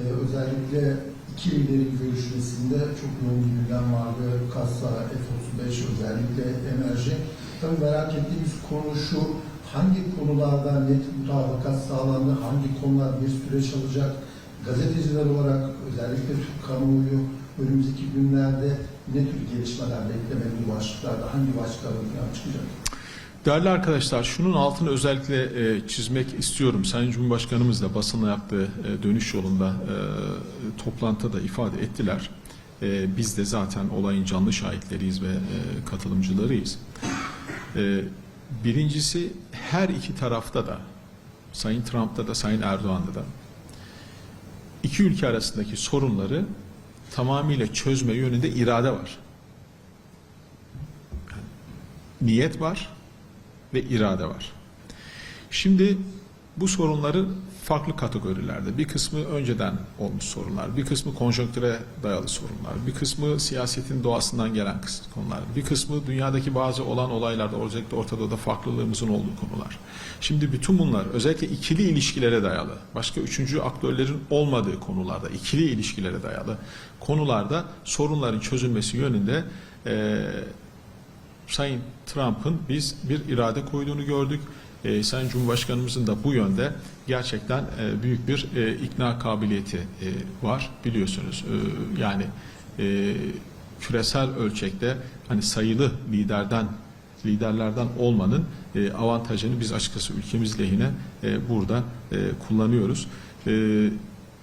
Ee, Özellikle iki liderin görüşmesinde çok yoğun gündem vardı. Kassa, F-35 özellikle enerji. Tabii merak ettiğimiz konu şu, hangi konularda net mutabakat sağlandı, hangi konular bir süreç alacak? Gazeteciler olarak özellikle Türk kamuoyu önümüzdeki günlerde ne tür gelişmeler beklemeli başlıklarda, hangi başlıklar ön plana çıkacak? Değerli arkadaşlar, şunun altını özellikle e, çizmek istiyorum. Sayın Cumhurbaşkanımız da basınla yaptığı e, dönüş yolunda e, toplantıda ifade ettiler. E, biz de zaten olayın canlı şahitleriyiz ve e, katılımcılarıyız. E, birincisi her iki tarafta da, Sayın Trump'ta da Sayın Erdoğan'da da iki ülke arasındaki sorunları tamamıyla çözme yönünde irade var. Niyet var ve irade var. Şimdi bu sorunları farklı kategorilerde. Bir kısmı önceden olmuş sorunlar, bir kısmı konjonktüre dayalı sorunlar, bir kısmı siyasetin doğasından gelen konular, bir kısmı dünyadaki bazı olan olaylarda, özellikle Orta Doğu'da farklılığımızın olduğu konular. Şimdi bütün bunlar özellikle ikili ilişkilere dayalı, başka üçüncü aktörlerin olmadığı konularda, ikili ilişkilere dayalı konularda sorunların çözülmesi yönünde eee Sayın Trump'ın biz bir irade koyduğunu gördük. Ee, Sayın Cumhurbaşkanımızın da bu yönde gerçekten e, büyük bir e, ikna kabiliyeti e, var biliyorsunuz. E, yani e, küresel ölçekte hani sayılı liderden liderlerden olmanın e, avantajını biz açıkçası ülkemiz lehine e, burada e, kullanıyoruz. E,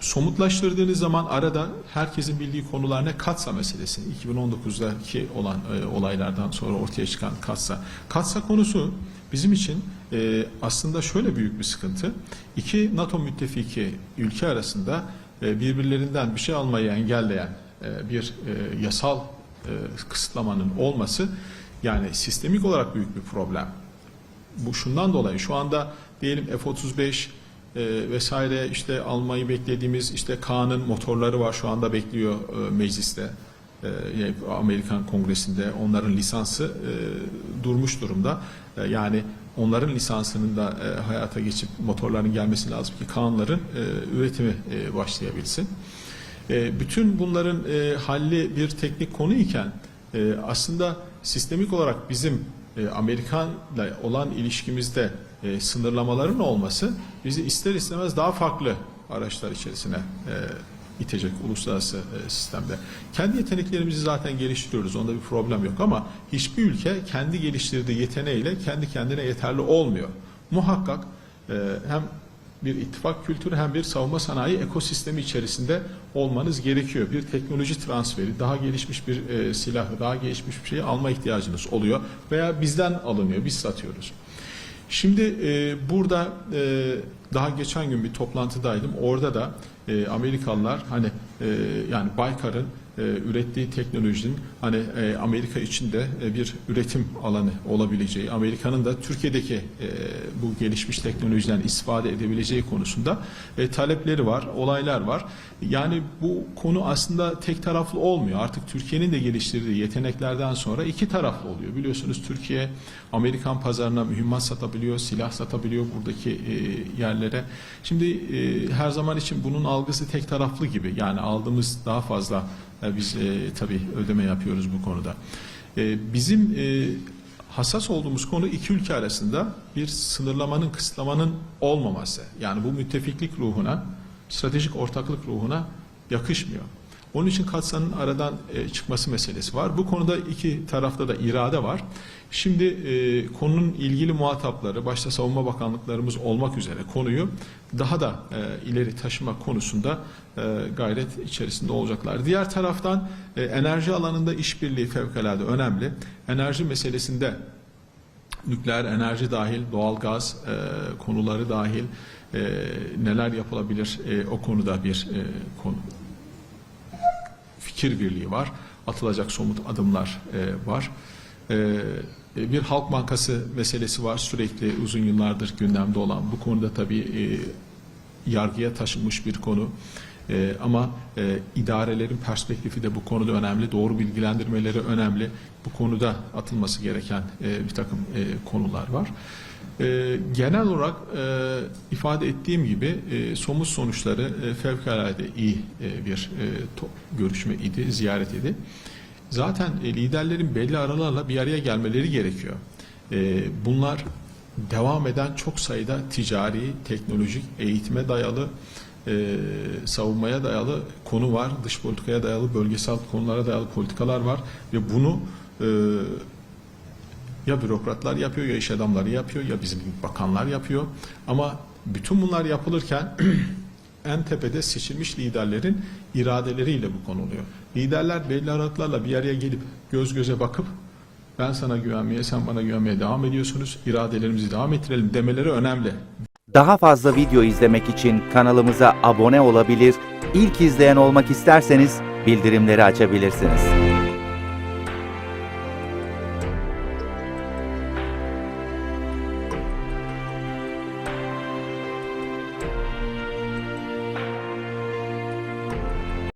somutlaştırdığınız zaman arada herkesin bildiği konular ne? Katsa meselesi. 2019'daki olan e, olaylardan sonra ortaya çıkan Katsa. Katsa konusu bizim için e, aslında şöyle büyük bir sıkıntı. İki NATO müttefiki ülke arasında e, birbirlerinden bir şey almayı engelleyen e, bir e, yasal e, kısıtlamanın olması yani sistemik olarak büyük bir problem. Bu şundan dolayı şu anda diyelim F-35 e, vesaire işte almayı beklediğimiz işte Kaan'ın motorları var şu anda bekliyor e, mecliste. E, Amerikan Kongresi'nde onların lisansı e, durmuş durumda. E, yani onların lisansının da e, hayata geçip motorların gelmesi lazım ki Kaan'ların e, üretimi e, başlayabilsin. E, bütün bunların e, halli bir teknik konu iken e, aslında sistemik olarak bizim e, Amerikan'la olan ilişkimizde e, sınırlamaların olması bizi ister istemez daha farklı araçlar içerisine e, itecek uluslararası sistemde. Kendi yeteneklerimizi zaten geliştiriyoruz. Onda bir problem yok ama hiçbir ülke kendi geliştirdiği yeteneğiyle kendi kendine yeterli olmuyor. Muhakkak hem bir ittifak kültürü hem bir savunma sanayi ekosistemi içerisinde olmanız gerekiyor. Bir teknoloji transferi, daha gelişmiş bir e, silahı, daha gelişmiş bir şeyi alma ihtiyacınız oluyor veya bizden alınıyor, biz satıyoruz. Şimdi e, burada e, daha geçen gün bir toplantıdaydım. Orada da e, Amerikalılar hani e, yani Baykar'ın e, ürettiği teknolojinin hani e, Amerika içinde e, bir üretim alanı olabileceği, Amerika'nın da Türkiye'deki e, bu gelişmiş teknolojiden istifade edebileceği konusunda e, talepleri var, olaylar var. Yani bu konu aslında tek taraflı olmuyor. Artık Türkiye'nin de geliştirdiği yeteneklerden sonra iki taraflı oluyor. Biliyorsunuz Türkiye Amerikan pazarına mühimmat satabiliyor, silah satabiliyor buradaki e, yerlere. Şimdi e, her zaman için bunun algısı tek taraflı gibi. Yani aldığımız daha fazla e, biz e, tabii ödeme yapıyoruz bu konuda. E, bizim e, hassas olduğumuz konu iki ülke arasında bir sınırlamanın, kısıtlamanın olmaması. Yani bu müttefiklik ruhuna, stratejik ortaklık ruhuna yakışmıyor. Onun için Katsa'nın aradan e, çıkması meselesi var. Bu konuda iki tarafta da irade var. Şimdi e, konunun ilgili muhatapları, başta savunma bakanlıklarımız olmak üzere konuyu daha da e, ileri taşıma konusunda e, gayret içerisinde olacaklar. Diğer taraftan e, enerji alanında işbirliği fevkalade önemli. Enerji meselesinde nükleer enerji dahil, doğalgaz e, konuları dahil e, neler yapılabilir e, o konuda bir e, konu, fikir birliği var. Atılacak somut adımlar e, var. E, bir Halk Bankası meselesi var. Sürekli uzun yıllardır gündemde olan. Bu konuda tabii e, yargıya taşınmış bir konu. E, ama e, idarelerin perspektifi de bu konuda önemli. Doğru bilgilendirmeleri önemli. Bu konuda atılması gereken e, bir takım e, konular var. E, genel olarak e, ifade ettiğim gibi e, somut sonuçları e, fevkalade iyi e, bir e, to- görüşme idi, ziyaret idi. Zaten e, liderlerin belli aralarla bir araya gelmeleri gerekiyor. E, bunlar devam eden çok sayıda ticari, teknolojik, eğitime dayalı, e, savunmaya dayalı konu var. Dış politikaya dayalı, bölgesel konulara dayalı politikalar var ve bunu e, ya bürokratlar yapıyor ya iş adamları yapıyor ya bizim bakanlar yapıyor. Ama bütün bunlar yapılırken en tepede seçilmiş liderlerin iradeleriyle bu konuluyor. Liderler belli aralıklarla bir araya gelip göz göze bakıp ben sana güvenmeye, sen bana güvenmeye devam ediyorsunuz. iradelerimizi devam ettirelim demeleri önemli. Daha fazla video izlemek için kanalımıza abone olabilir, ilk izleyen olmak isterseniz bildirimleri açabilirsiniz.